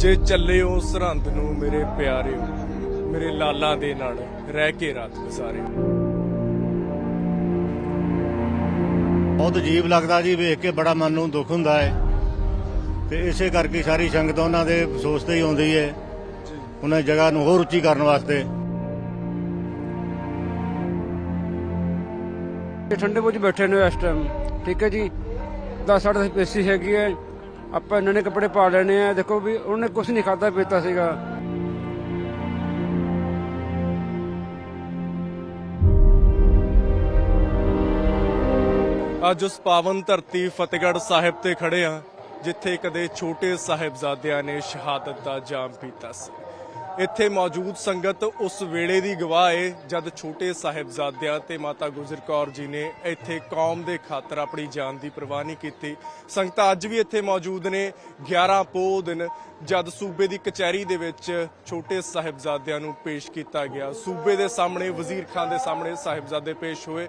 ਜੇ ਚੱਲਿਓ ਸਰਹੰਦ ਨੂੰ ਮੇਰੇ ਪਿਆਰਿਓ ਮੇਰੇ ਲਾਲਾਂ ਦੇ ਨਾਲ ਰਹਿ ਕੇ ਰਾਤ ਗੁਜ਼ਾਰਿਓ। ਬਹੁਤ ਅਜੀਬ ਲੱਗਦਾ ਜੀ ਵੇਖ ਕੇ ਬੜਾ ਮਨ ਨੂੰ ਦੁੱਖ ਹੁੰਦਾ ਹੈ। ਤੇ ਇਸੇ ਕਰਕੇ ਸਾਰੀ ਸੰਗਤ ਉਹਨਾਂ ਦੇ ਅਫਸੋਸ ਤੇ ਹੀ ਆਉਂਦੀ ਹੈ ਉਹਨਾਂ ਦੀ ਜਗ੍ਹਾ ਨੂੰ ਹੋਰ ਉੱਚੀ ਕਰਨ ਵਾਸਤੇ। ਠੰਡੇ ਵਿੱਚ ਬੈਠੇ ਨੇ ਇਸ ਟਾਈਮ ਠੀਕ ਹੈ ਜੀ? 10 ਸਾਢੇ ਦਸ ਪੇਸੀ ਹੈਗੀ ਹੈ ਆਪਾਂ ਇਹਨਾਂ ਨੇ ਕੱਪੜੇ ਪਾ ਲੈਣੇ ਆ, ਦੇਖੋ ਵੀ ਉਹਨੇ ਕੁਝ ਨਹੀਂ ਖਾਦਾ ਪੀਤਾ ਸੀਗਾ। ਅੱਜ ਉਸ ਪਾਵਨ ਧਰਤੀ ਫਤਿਹਗੜ੍ਹ ਸਾਹਿਬ ਤੇ ਖੜੇ ਆ, ਜਿੱਥੇ ਕਦੇ ਛੋਟੇ ਸਾਹਿਬਜ਼ਾਦਿਆਂ ਨੇ ਸ਼ਹਾਦਤ ਦਾ ਜਾਮ ਪੀਤਾ ਸੀ। ਇੱਥੇ ਮੌਜੂਦ ਸੰਗਤ ਉਸ ਵੇਲੇ ਦੀ ਗਵਾਹ ਏ, ਜਦ ਛੋਟੇ ਸਾਹਿਬਜ਼ਾਦਿਆਂ ਤੇ ਮਾਤਾ ਗੁਜਰ ਕੌਰ ਜੀ ਨੇ ਇੱਥੇ ਕੌਮ ਦੇ ਖਾਤਰ ਆਪਣੀ ਜਾਨ ਦੀ ਪਰਵਾਹ ਨਹੀਂ ਕੀਤੀ। ਸੰਗਤਾਂ ਅੱਜ ਵੀ ਇੱਥੇ ਮੌਜੂਦ ਨੇ। 11 ਪੋਹ ਦਿਨ ਜਦ ਸੂਬੇ ਦੀ ਕਚਹਿਰੀ ਦੇ ਵਿੱਚ ਛੋਟੇ ਸਾਹਿਬਜ਼ਾਦਿਆਂ ਨੂੰ ਪੇਸ਼ ਕੀਤਾ ਗਿਆ। ਸੂਬੇ ਦੇ ਸਾਹਮਣੇ, ਵਜ਼ੀਰ ਖਾਨ ਦੇ ਸਾਹਮਣੇ ਸਾਹਿਬਜ਼ਾਦੇ ਪੇਸ਼ ਹੋਏ।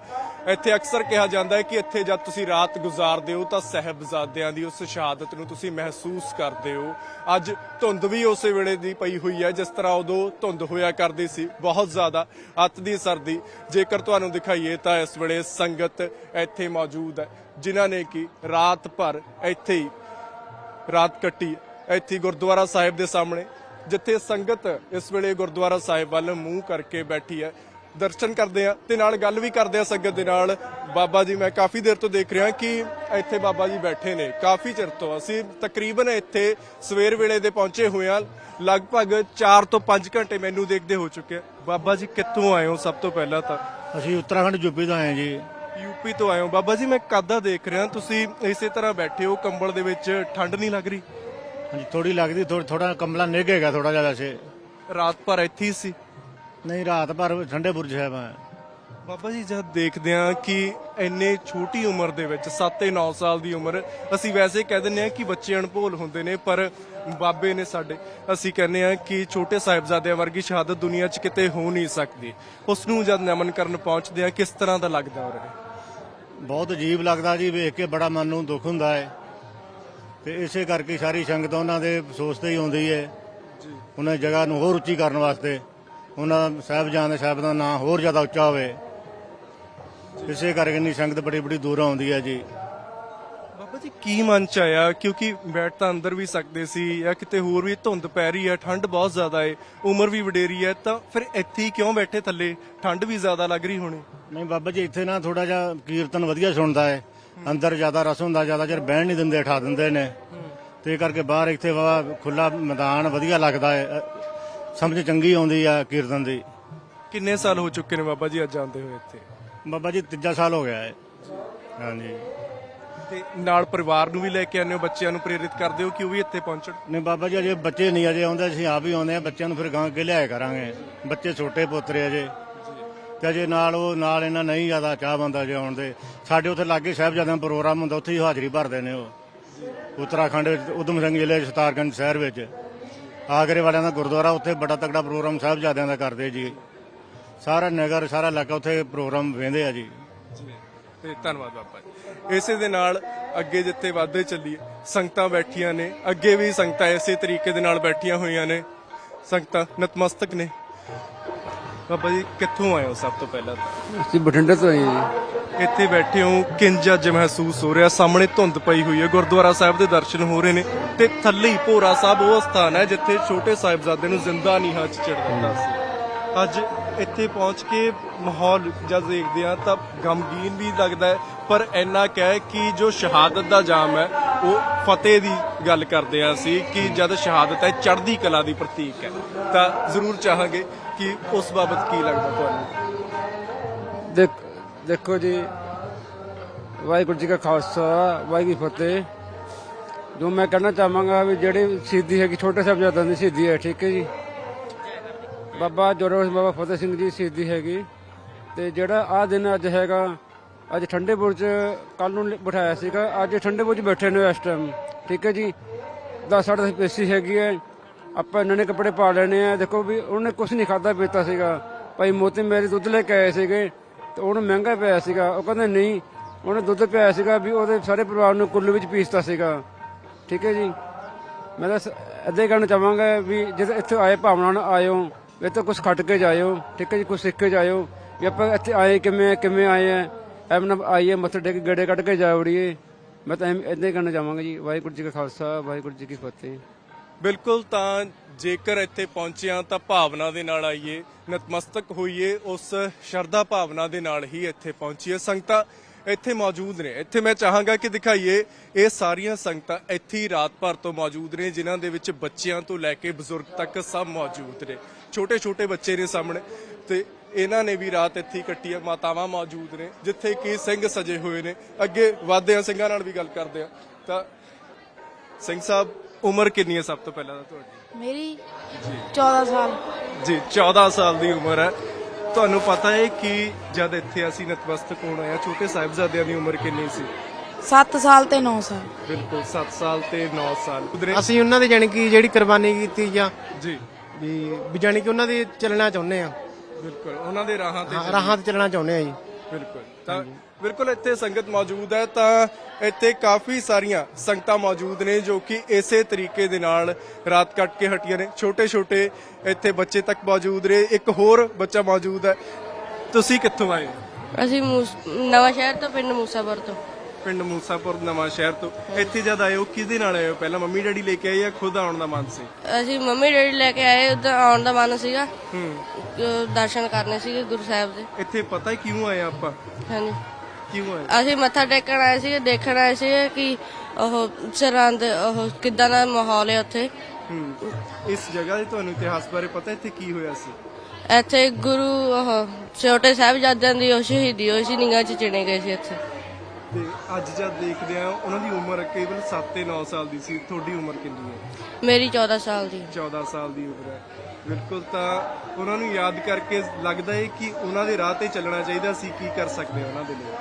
ਇੱਥੇ ਅਕਸਰ ਕਿਹਾ ਜਾਂਦਾ ਹੈ ਕਿ ਇੱਥੇ ਜਦ ਤੁਸੀਂ ਰਾਤ ਗੁਜ਼ਾਰਦੇ ਹੋ ਤਾਂ ਸਾਹਿਬਜ਼ਾਦਿਆਂ ਦੀ ਉਸ ਸ਼ਹਾਦਤ ਨੂੰ ਤੁਸੀਂ ਮਹਿਸੂਸ ਕਰਦੇ ਹੋ। ਅੱਜ ਧੁੰਦ ਵੀ ਉਸੇ ਵੇਲੇ ਦੀ ਪਈ ਹੋਈ ਹੈ, ਜਿਸ ਤਰ੍ਹਾਂ ਉਦੋਂ ਧੁੰਦ ਹੋਇਆ ਕਰਦੀ ਸੀ। ਬਹੁਤ ਜ਼ਿਆਦਾ ਅੱਤ ਦੀ ਸਰਦੀ ਜੇਕਰ ਤੁਹਾਨੂੰ ਦਿਖਾਈਏ ਤਾਂ ਇਸ ਵੇਲੇ ਸੰਗਤ ਇੱਥੇ ਮੌਜੂਦ ਹੈ, ਜਿਨ੍ਹਾਂ ਨੇ ਕਿ ਰਾਤ ਭਰ ਇੱਥੇ ਹੀ ਰਾਤ ਕੱਟੀ ਇੱਥੇ ਗੁਰਦੁਆਰਾ ਸਾਹਿਬ ਦੇ ਸਾਹਮਣੇ ਜਿੱਥੇ ਸੰਗਤ ਇਸ ਵੇਲੇ ਗੁਰਦੁਆਰਾ ਸਾਹਿਬ ਵੱਲ ਮੂੰਹ ਕਰਕੇ ਬੈਠੀ ਹੈ। ਦਰਸ਼ਨ ਕਰਦੇ ਆ ਤੇ ਨਾਲ ਗੱਲ ਵੀ ਕਰਦੇ ਆ ਸੰਗਤ ਦੇ ਨਾਲ। ਬਾਬਾ ਜੀ ਮੈਂ ਕਾਫੀ ਦੇਰ ਤੋਂ ਦੇਖ ਰਿਹਾ ਕਿ ਇੱਥੇ ਬਾਬਾ ਜੀ ਬੈਠੇ ਨੇ ਕਾਫੀ ਚਿਰ ਤੋਂ। ਅਸੀਂ ਤਕਰੀਬਨ ਇੱਥੇ ਸਵੇਰ ਵੇਲੇ ਦੇ ਪਹੁੰਚੇ ਹੋਏ ਆ ਲਗਭਗ 4 ਤੋਂ 5 ਘੰਟੇ ਮੈਨੂੰ ਦੇਖਦੇ ਹੋ ਚੁੱਕੇ ਆ। ਬਾਬਾ ਜੀ ਕਿੱਥੋਂ ਆਏ ਹੋ ਸਭ ਤੋਂ ਪਹਿਲਾਂ ਤਾਂ? ਅਸੀਂ ਉੱਤਰਾਖੰਡ ਯੂਪੀ ਤੋਂ ਆਏ ਜੀ। ਯੂਪੀ ਤੋਂ ਆਏ ਹੋ। ਬਾਬਾ ਜੀ ਮੈਂ ਕਾਦਾ ਦੇਖ ਰਿਹਾ? ਤੁਸੀਂ ਇਸੇ ਤਰ੍ਹਾਂ ਬੈਠੇ ਹੋ ਕੰਬਲ ਦੇ ਵਿੱਚ ਠੰਡ ਨਹੀਂ ਲੱਗ ਰਹੀ? ਹਾਂਜੀ ਥੋੜੀ ਲੱਗਦੀ ਥੋੜਾ ਥੋੜਾ ਕੰਬਲਾ ਨਿੱਘ ਹੈਗਾ ਥੋੜਾ ਜਿਹਾ ਵੈਸੇ ਰਾਤ ਭਰ ਇੱਥੇ ਹੀ ਸੀ? ਨਹੀਂ ਰਾਤ ਭਰ ਠੰਡੇ ਬੁਰਜ ਹੈ ਮੈਂ। ਬਾਬਾ ਜੀ ਜਦ ਦੇਖਦੇ ਆ ਕਿ ਇੰਨੇ ਛੋਟੀ ਉਮਰ ਦੇ ਵਿੱਚ 7 ਤੇ 9 ਸਾਲ ਦੀ ਉਮਰ ਅਸੀਂ ਵੈਸੇ ਕਹਿ ਦਿੰਦੇ ਆ ਕਿ ਬੱਚੇ ਅਣਭੋਲ ਹੁੰਦੇ ਨੇ ਪਰ ਬਾਬੇ ਨੇ ਸਾਡੇ ਅਸੀਂ ਕਹਿੰਦੇ ਆ ਕਿ ਛੋਟੇ ਸਾਹਿਬਜ਼ਾਦਿਆਂ ਵਰਗੀ ਸ਼ਹਾਦਤ ਦੁਨੀਆ 'ਚ ਕਿਤੇ ਹੋ ਨਹੀਂ ਸਕਦੀ। ਉਸ ਨੂੰ ਜਦ ਨਮਨ ਕਰਨ ਪਹੁੰਚਦੇ ਆ ਕਿਸ ਤਰ੍ਹਾਂ ਦਾ ਲੱਗਦਾ ਉਹ ਬਹੁਤ ਅਜੀਬ ਲੱਗਦਾ ਜੀ ਵੇਖ ਕੇ ਬੜਾ ਮਨ ਨੂੰ ਦੁੱਖ ਹੁੰਦਾ ਹੈ। ਤੇ ਇਸੇ ਕਰਕੇ ਸਾਰੀ ਸੰਗਤ ਉਹਨਾਂ ਦੇ ਅਫਸੋਸ ਤੇ ਹੀ ਆਉਂਦੀ ਹੈ। ਉਹਨਾਂ ਦੀ ਜਗ੍ਹਾ ਨੂੰ ਹੋਰ ਉੱਚੀ ਕਰਨ ਵਾਸਤੇ ਉਹਨਾਂ ਸਾਹਿਬਜ਼ਾਨ ਦੇ ਸਾਹਿਬ ਦਾ ਨਾਂ ਹੋਰ ਜ਼ਿਆਦਾ ਉੱਚਾ ਹੋਵੇ। ਇਸੇ ਕਰਕੇ ਨਹੀਂ ਸੰਗਤ ਬੜੀ ਬੜੀ ਦੂਰੋਂ ਆਉਂਦੀ ਹੈ ਜੀ। ਬਾਬਾ ਜੀ ਕੀ ਮਨ ਚ ਆਇਆ? ਕਿਉਂਕਿ ਬੈਠ ਤਾਂ ਅੰਦਰ ਵੀ ਸਕਦੇ ਸੀ ਜਾਂ ਕਿਤੇ ਹੋਰ ਵੀ ਧੁੰਦ ਪੈ ਰਹੀ ਹੈ ਠੰਡ ਬਹੁਤ ਜ਼ਿਆਦਾ ਹੈ ਉਮਰ ਵੀ ਵਡੇਰੀ ਹੈ ਤਾਂ ਫਿਰ ਇੱਥੇ ਹੀ ਕਿਉਂ ਬੈਠੇ ਥੱਲੇ? ਠੰਡ ਵੀ ਜ਼ਿਆਦਾ ਲੱਗ ਰਹੀ ਹੋਣੀ। ਨਹੀਂ ਬਾਬਾ ਜੀ ਇੱਥੇ ਨਾ ਥੋੜਾ ਜਿਹਾ ਕੀਰਤਨ ਵਧੀਆ ਸੁਣਦਾ ਹੈ। ਅੰਦਰ ਜ਼ਿਆਦਾ ਰਸ ਹੁੰਦਾ ਜ਼ਿਆਦਾ ਚਿਰ ਬਹਿਣ ਨਹੀਂ ਦਿੰਦੇ ਠਾ ਦਿੰਦੇ ਨੇ। ਤੇ ਇਹ ਕਰਕੇ ਬਾਹਰ ਇੱਥੇ ਵਾ ਖੁੱਲਾ ਮੈਦਾਨ ਵਧੀਆ ਲੱਗਦਾ ਹੈ। ਅ, ਸਮਝ ਚੰਗੀ ਆਉਂਦੀ ਆ ਕੀਰਤਨ ਦੀ। ਕਿੰਨੇ ਸਾਲ ਹੋ ਚੁੱਕੇ ਨੇ ਬਾਬਾ ਜੀ ਅੱਜ ਆਉਂਦੇ ਹੋਏ ਇੱਥੇ? ਬਾਬਾ ਜੀ ਤੀਜਾ ਸਾਲ ਹੋ ਗਿਆ ਹੈ। ਹਾਂਜੀ। ਤੇ ਨਾਲ ਪਰਿਵਾਰ ਨੂੰ ਵੀ ਲੈ ਕੇ ਆਉਂਦੇ ਹੋ ਬੱਚਿਆਂ ਨੂੰ ਪ੍ਰੇਰਿਤ ਕਰਦੇ ਹੋ ਕਿ ਉਹ ਵੀ ਇੱਥੇ ਪਹੁੰਚਣ? ਨਹੀਂ ਬਾਬਾ ਜੀ ਅਜੇ ਬੱਚੇ ਨਹੀਂ ਅਜੇ ਆਉਂਦੇ ਅਸੀਂ ਆਪ ਹੀ ਆਉਂਦੇ ਆ ਬੱਚਿਆਂ ਨੂੰ ਫਿਰ ਗਾਂ ਕੇ ਲਿਆਇਆ ਕਰਾਂਗੇ। ਬੱਚੇ ਛੋਟੇ ਪੁੱਤਰੇ ਅਜੇ। ਤੇ ਜੇ ਨਾਲ ਉਹ ਨਾਲ ਇਹਨਾਂ ਨਹੀਂ ਜ਼ਿਆਦਾ ਚਾਹ ਬੰਦਾ ਜੇ ਆਉਣ ਦੇ, ਸਾਡੇ ਉੱਥੇ ਲਾਗੇ ਸਾਹਿਬਜ਼ਾਦਿਆਂ ਦਾ ਪ੍ਰੋਗਰਾਮ ਹੁੰਦਾ, ਉੱਥੇ ਹੀ ਹਾਜ਼ਰੀ ਭਰਦੇ ਨੇ ਉਹ। ਉੱਤਰਾਖੰਡ ਵਿੱਚ, ਉਦਮ ਸਿੰਘ ਜ਼ਿਲ੍ਹੇ ਚ ਸਤਾਰਗੰਜ ਸ਼ਹਿਰ ਵਿੱਚ। ਆਗਰੇ ਵਾਲਿਆਂ ਦਾ ਗੁਰਦੁਆਰਾ ਉੱਥੇ ਬੜਾ ਤਕੜਾ ਪ੍ਰੋਗਰਾਮ ਸਾਹਿਬਜ਼ਾਦਿਆਂ ਦਾ ਕਰਦੇ ਜੀ। ਸਾਰਾ ਨਗਰ, ਸਾਰਾ ਇਲਾਕਾ ਉੱਥੇ ਪ੍ਰੋਗਰਾਮ ਵੇਂਦੇ ਆ ਜੀ। ਤੇ ਧੰਨਵਾਦ ਬਾਬਾ ਜੀ। ਇਸੇ ਦੇ ਨਾਲ ਅੱਗੇ ਜਿੱਥੇ ਵਾਧੇ ਚੱਲੀਏ ਸੰਗਤਾਂ ਬੈਠੀਆਂ ਨੇ। ਅੱਗੇ ਵੀ ਸੰਗਤਾਂ ਇਸੇ ਤਰੀਕੇ ਦੇ ਨਾਲ ਬੈਠੀਆਂ ਹੋਈਆਂ ਨੇ। ਸੰਗਤਾਂ ਨਤਮਸਤਕ ਨੇ। ਬਾਬਾ ਜੀ ਕਿੱਥੋਂ ਆਏ ਹੋ ਸਭ ਤੋਂ ਪਹਿਲਾਂ? ਤਾਂ ਅਸੀਂ ਬਠਿੰਡੇ ਤੋਂ ਆਏ ਹਾਂ ਜੀ। ਇੱਥੇ ਬੈਠੇ ਹੋ ਕਿੰਜ ਅੱਜ ਮਹਿਸੂਸ ਹੋ ਰਿਹਾ? ਸਾਹਮਣੇ ਧੁੰਦ ਪਈ ਹੋਈ ਹੈ ਗੁਰਦੁਆਰਾ ਸਾਹਿਬ ਦੇ ਦਰਸ਼ਨ ਹੋ ਰਹੇ ਨੇ ਤੇ ਥੱਲੇ ਹੀ ਭੋਰਾ ਸਾਹਿਬ ਉਹ ਸਥਾਨ ਹੈ ਜਿੱਥੇ ਛੋਟੇ ਸਾਹਿਬਜ਼ਾਦੇ ਨੂੰ ਜ਼ਿੰਦਾ ਨੀਹਾਂ 'ਚ ਚਿੜ ਦਿੰਦਾ ਸੀ। ਅੱਜ ਇੱਥੇ ਪਹੁੰਚ ਕੇ ਮਾਹੌਲ ਜਦ ਦੇਖਦੇ ਆ ਤਾਂ ਗਮਗੀਨ ਵੀ ਲੱਗਦਾ ਹੈ ਪਰ ਇੰਨਾ ਕਹਿ ਕਿ ਜੋ ਸ਼ਹਾਦਤ ਦਾ ਜਾਮ ਹੈ ਉਹ ਫਤਿਹ ਦੀ ਗੱਲ ਕਰਦੇ ਆ ਅਸੀਂ ਕਿ ਜਦ ਸ਼ਹਾਦਤ ਹੈ, ਚੜ੍ਹਦੀ ਕਲਾ ਦੀ ਪ੍ਰਤੀਕ ਹੈ। ਤਾਂ ਜ਼ਰੂਰ ਚਾਹਾਂਗੇ ਕਿ ਉਸ ਬਾਬਤ ਕੀ ਲੱਗਦਾ ਤੁਹਾਨੂੰ? ਦੇਖ, ਦੇਖੋ ਜੀ, ਵਾਹਿਗੁਰੂ ਜੀ ਕਾ ਖਾਲਸਾ, ਵਾਹਿਗੁਰੂ ਫਤਿਹ। ਜੋ ਮੈਂ ਕਹਿਣਾ ਚਾਹਾਂਗਾ ਵੀ ਜਿਹੜੀ ਸ਼ਹੀਦੀ ਹੈਗੀ, ਛੋਟੇ ਸਾਹਿਬਜ਼ਾਦਿਆਂ ਦੀ ਸ਼ਹੀਦੀ ਹੈ, ਠੀਕ ਹੈ ਜੀ। ਬਾਬਾ ਜੋਰਾਵਰ ਬਾਬਾ ਫਤਿਹ ਸਿੰਘ ਜੀ ਸ਼ਹੀਦੀ ਹੈਗੀ। ਤੇ ਜਿਹੜਾ ਆ ਦਿਨ ਅੱਜ ਹੈਗਾ ਅੱਜ ਠੰਡੇ ਬੁਰਜ ਕੱਲ ਨੂੰ ਬਿਠਾਇਆ ਸੀਗਾ। ਅੱਜ ਠੰਡੇ ਬੁਰਜ ਬੈਠੇ ਨੇ ਇਸ ਟਾਈਮ ਠੀਕ ਹੈ ਜੀ? 10 ਸਾਢੇ ਦਸ ਪੇਸੀ ਹੈਗੀ ਹੈ। ਆਪਾਂ ਇਹਨਾਂ ਨੇ ਕੱਪੜੇ ਪਾ ਲੈਣੇ ਆ। ਦੇਖੋ ਵੀ ਉਹਨੇ ਕੁਝ ਨਹੀਂ ਖਾਦਾ ਪੀਤਾ ਸੀਗਾ। ਭਾਈ ਮੋਤੀ ਮੇਰੇ ਦੁੱਧ ਲੈ ਕੇ ਆਏ ਸੀਗੇ ਤੇ ਉਹਨੂੰ ਮਹਿੰਗਾ ਪਿਆ ਸੀਗਾ। ਉਹ ਕਹਿੰਦੇ ਨਹੀਂ, ਉਹਨੇ ਦੁੱਧ ਪਿਆ ਸੀਗਾ ਵੀ ਉਹਦੇ ਸਾਰੇ ਪਰਿਵਾਰ ਨੂੰ ਕੁੱਲ ਵਿੱਚ ਪੀਸਤਾ ਸੀਗਾ। ਠੀਕ ਹੈ ਜੀ? ਮੈਂ ਤਾਂ ਸ- ਅੱਧੇ ਕਹਿਣਾ ਚਾਹਾਂਗਾ ਵੀ ਜਦੋਂ ਇੱਥੇ ਆਏ ਭਾਵਨਾ ਨਾਲ ਆਇਓ ਇਹ ਤਾਂ ਕੁਝ ਖੱਟ ਕੇ ਜਾਇਓ। ਠੀਕ ਹੈ ਜੀ? ਕੁਝ ਸਿੱਖ ਕੇ ਜਾਇਓ। ਵੀ ਆਪਾਂ ਇੱਥੇ ਆਏ ਕਿਵੇਂ ਕਿਵੇਂ ਆਏ ਆ? ਐਵੇਂ ਆਈਏ, ਮੱਥੇ ਟੇਕ ਗੇੜੇ ਕੱਢ ਕੇ ਜਾ ਵੜੀਏ। ਮੈਂ ਤਾਂ ਐਵੇਂ ਹੀ ਕਹਿਣਾ ਚਾਹਾਂਗਾ ਜੀ। ਵਾਹਿਗੁਰੂ ਜੀ ਕਾ ਖਾਲਸਾ, ਵਾਹਿਗੁਰੂ ਜੀ ਕੀ ਫਤਿਹ। ਬਿਲਕੁਲ ਤਾਂ ਜੇਕਰ ਇੱਥੇ ਪਹੁੰਚਿਆ ਤਾਂ ਭਾਵਨਾ ਦੇ ਨਾਲ ਆਈਏ, ਨਤਮਸਤਕ ਹੋਈਏ, ਉਸ ਸ਼ਰਧਾ ਭਾਵਨਾ ਦੇ ਨਾਲ ਹੀ ਇੱਥੇ ਪਹੁੰਚੀਏ। ਸੰਗਤਾਂ ਇੱਥੇ ਮੌਜੂਦ ਨੇ। ਇੱਥੇ ਮੈਂ ਚਾਹਾਂਗਾ ਕਿ ਦਿਖਾਈਏ, ਇਹ ਸਾਰੀਆਂ ਸੰਗਤਾਂ ਇੱਥੇ ਹੀ ਰਾਤ ਭਰ ਤੋਂ ਮੌਜੂਦ ਨੇ, ਜਿਨ੍ਹਾਂ ਦੇ ਵਿੱਚ ਬੱਚਿਆਂ ਤੋਂ ਲੈ ਕੇ ਬਜ਼ੁਰਗ ਤੱਕ ਸਭ ਮੌਜੂਦ ਨੇ। ਛੋਟੇ ਛੋਟੇ ਬੱਚੇ ਨੇ ਸਾਹਮਣੇ ਤੇ ਇਹਨਾਂ ਨੇ ਵੀ ਰਾਤ ਇੱਥੇ ਕੱਟੀ ਆ ਮਾਤਾਵਾਂ ਮੌਜੂਦ ਨੇ ਜਿੱਥੇ ਕਿ ਸਿੰਘ ਸਜੇ ਹੋਏ ਨੇ। ਅੱਗੇ ਵਾਦੇ ਆ ਸਿੰਘਾਂ ਨਾਲ ਵੀ ਗੱਲ ਕਰਦੇ ਆ ਤਾਂ ਸਿੰਘ ਸਾਹਿਬ ਉਮਰ ਕਿੰਨੀ ਹੈ ਸਭ ਤੋਂ ਪਹਿਲਾਂ ਤਾਂ ਤੁਹਾਡੀ? ਮੇਰੀ 14 ਸਾਲ। ਜੀ 14 ਸਾਲ ਦੀ ਉਮਰ ਹੈ। ਤੁਹਾਨੂੰ ਪਤਾ ਹੈ ਕਿ ਜਦ ਇੱਥੇ ਅਸੀਂ ਨਤਮਸਤਕ ਹੋਣ ਆਇਆ ਛੋਟੇ ਸਾਹਿਬਜ਼ਾਦਿਆਂ ਦੀ ਉਮਰ ਕਿੰਨੀ ਸੀ? 7 ਸਾਲ ਤੇ 9 ਸਾਲ। ਬਿਲਕੁਲ 7 ਸਾਲ ਤੇ 9 ਸਾਲ। ਅਸੀਂ ਉਹਨਾਂ ਦੀ ਜਾਣੀ ਕਿ ਜਿਹੜੀ ਕੁਰਬਾਨੀ ਕੀਤੀ ਜਾਂ ਜੀ। ਵੀ ਵੀ ਜਾਣੀ ਕਿ ਉਹਨਾਂ ਦੀ ਚੱਲਣਾ ਚਾਹੁੰਦੇ ਆ ਬਿਲਕੁਲ ਉਹਨਾਂ ਦੇ ਰਾਹਾਂ ਤੇ ਹਾਂ, ਰਾਹਾਂ ਤੇ ਚੱਲਣਾ ਚਾਹੁੰਦੇ ਆ ਜੀ। ਬਿਲਕੁਲ ਤਾਂ ਬਿਲਕੁਲ ਇੱਥੇ ਸੰਗਤ ਮੌਜੂਦ ਹੈ ਤਾਂ ਇੱਥੇ ਕਾਫੀ ਸਾਰੀਆਂ ਸੰਗਤਾਂ ਮੌਜੂਦ ਨੇ ਜੋ ਕਿ ਇਸੇ ਤਰੀਕੇ ਦੇ ਨਾਲ ਰਾਤ ਕੱਟ ਕੇ ਹਟੀਆਂ ਨੇ। ਛੋਟੇ ਛੋਟੇ ਇੱਥੇ ਬੱਚੇ ਤੱਕ ਮੌਜੂਦ ਨੇ ਇੱਕ ਹੋਰ ਬੱਚਾ ਮੌਜੂਦ ਹੈ। ਤੁਸੀਂ ਕਿੱਥੋਂ ਆਏ ਹੋ? ਅਸੀਂ ਮੂਸ- ਨਵਾਂ ਸ਼ਹਿਰ ਤੋਂ ਪਿੰਡ ਮੂਸਾਪੁਰ ਤੋਂ। ਪਿੰਡ ਮੂਸਾਪੁਰ ਨਵਾਂ ਸ਼ਹਿਰ ਤੋਂ। ਇੱਥੇ ਜਦ ਆਏ ਹੋ ਕਿਹਦੇ ਨਾਲ ਆਏ ਹੋ? ਪਹਿਲਾਂ ਮੰਮੀ ਡੈਡੀ ਲੈ ਕੇ ਆਏ ਜਾਂ ਖੁਦ ਆਉਣ ਦਾ ਮਨ ਸੀ? ਅਸੀਂ ਮੰਮੀ ਡੈਡੀ ਲੈ ਕੇ ਆਏ ਉਧਰ ਆਉਣ ਦਾ ਮਨ ਸੀਗਾ। ਹੂੰ। ਦਰਸ਼ਨ ਕਰਨੇ ਸੀਗੇ ਗੁਰੂ ਸਾਹਿਬ ਦੇ। ਇੱਥੇ ਪਤਾ ਕਿਉਂ ਆਏ ਆਪਾਂ? ਹਾਂਜੀ। ਕਿਉਂ ਆਏ? ਅਸੀਂ ਮੱਥਾ ਟੇਕਣ ਆਏ ਸੀਗੇ ਦੇਖਣ ਆਏ ਸੀਗੇ ਕਿ ਉਹ ਸਰਹੰਦ ਉਹ ਕਿੱਦਾਂ ਦਾ ਮਾਹੌਲ ਹੈ ਉੱਥੇ। ਹੂੰ। ਇਸ ਜਗ੍ਹਾ ਦੇ ਤੁਹਾਨੂੰ ਇਤਿਹਾਸ ਬਾਰੇ ਪਤਾ ਇੱਥੇ ਕੀ ਹੋਇਆ ਸੀ? ਇੱਥੇ ਗੁਰੂ ਉਹ ਛੋਟੇ ਸਾਹਿਬਜ਼ਾਦਿਆਂ ਦੀ ਉਹ ਸ਼ਹੀਦੀ ਹੋਈ ਸੀ ਨਿਗਾਹ ਚ ਚਿਣੇ ਗਏ ਸੀ ਇੱਥੇ। ਤੇ ਅੱਜ ਜਦ ਦੇਖਦੇ ਆ ਉਹਨਾਂ ਦੀ ਉਮਰ ਕੇਵਲ 7 ਤੇ 9 ਸਾਲ ਦੀ ਸੀ। ਤੁਹਾਡੀ ਉਮਰ ਕਿੰਨੀ ਹੈ? ਮੇਰੀ 14 ਸਾਲ ਦੀ। 14 ਸਾਲ ਦੀ ਉਮਰ ਹੈ। ਬਿਲਕੁਲ ਤਾਂ ਉਹਨਾਂ ਨੂੰ ਯਾਦ ਕਰਕੇ ਲੱਗਦਾ ਹੈ ਕਿ ਉਹਨਾਂ ਦੇ ਰਾਹ ਤੇ ਚੱਲਣਾ ਚਾਹੀਦਾ। ਸੀ ਕੀ ਕਰ ਸਕਦੇ ਉਹਨਾਂ ਦੇ ਲਈ?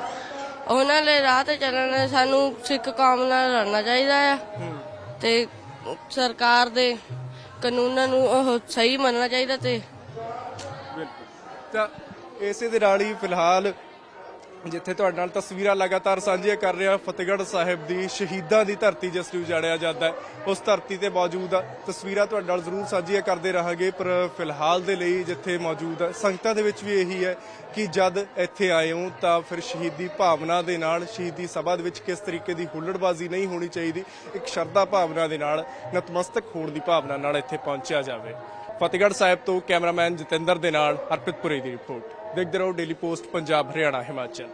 ਉਹਨਾਂ ਦੇ ਰਾਹ ਤੇ ਚੱਲਣ ਲਈ ਸਾਨੂੰ ਸਿੱਖ ਕੌਮ ਨਾਲ ਲੜਨਾ ਚਾਹੀਦਾ ਆ। ਤੇ ਸਰਕਾਰ ਦੇ ਕਾਨੂੰਨਾਂ ਨੂੰ ਉਹ ਸਹੀ ਮੰਨਣਾ ਚਾਹੀਦਾ ਤੇ ਬਿਲਕੁਲ। ਤਾਂ ਇਸੇ ਦੇ ਨਾਲ ਹੀ ਫਿਲਹਾਲ ਜਿੱਥੇ ਤੁਹਾਡੇ ਨਾਲ ਤਸਵੀਰਾਂ ਲਗਾਤਾਰ ਸਾਂਝੀਆਂ ਕਰ ਰਿਹਾ ਫਤਿਹਗੜ੍ਹ ਸਾਹਿਬ ਦੀ ਸ਼ਹੀਦਾਂ ਦੀ ਧਰਤੀ ਜਿਸ ਨੂੰ ਜਾਣਿਆ ਜਾਂਦਾ ਹੈ। ਉਸ ਧਰਤੀ ਤੇ ਮੌਜੂਦ ਤਸਵੀਰਾਂ ਤੁਹਾਡੇ ਨਾਲ ਜ਼ਰੂਰ ਸਾਂਝੀਆਂ ਕਰਦੇ ਰਹਾਂਗੇ, ਪਰ ਫਿਲਹਾਲ ਦੇ ਲਈ ਜਿੱਥੇ ਮੌਜੂਦ ਹੈ, ਸੰਗਤਾਂ ਦੇ ਵਿੱਚ ਵੀ ਇਹੀ ਹੈ ਕਿ ਜਦ ਇੱਥੇ ਆਏ ਹੋ ਤਾਂ ਫਿਰ ਸ਼ਹੀਦੀ ਭਾਵਨਾ ਦੇ ਨਾਲ, ਸ਼ਹੀਦੀ ਸਭਾ ਦੇ ਵਿੱਚ ਕਿਸ ਤਰੀਕੇ ਦੀ ਹੁੱਲੜਬਾਜ਼ੀ ਨਹੀਂ ਹੋਣੀ ਚਾਹੀਦੀ, ਇੱਕ ਸ਼ਰਧਾ ਭਾਵਨਾ ਦੇ ਨਾਲ, ਨਤਮਸਤਕ ਹੋਣ ਦੀ ਭਾਵਨਾ ਨਾਲ ਇੱਥੇ ਪਹੁੰਚਿਆ ਜਾਵੇ। ਫਤਿਹਗੜ੍ਹ ਸਾਹਿਬ ਤੋਂ ਕੈਮਰਾਮੈਨ ਜਤਿੰਦਰ ਦੇ ਨਾਲ ਹਰਪ੍ਰੀਤ ਪੁਰੀ ਦੀ ਰਿਪੋਰਟ। ਦੇਖਦੇ ਰਹੋ ਡੇਲੀ ਪੋਸਟ ਪੰਜਾਬ ਹਰਿਆਣਾ ਹਿਮਾਚਲ।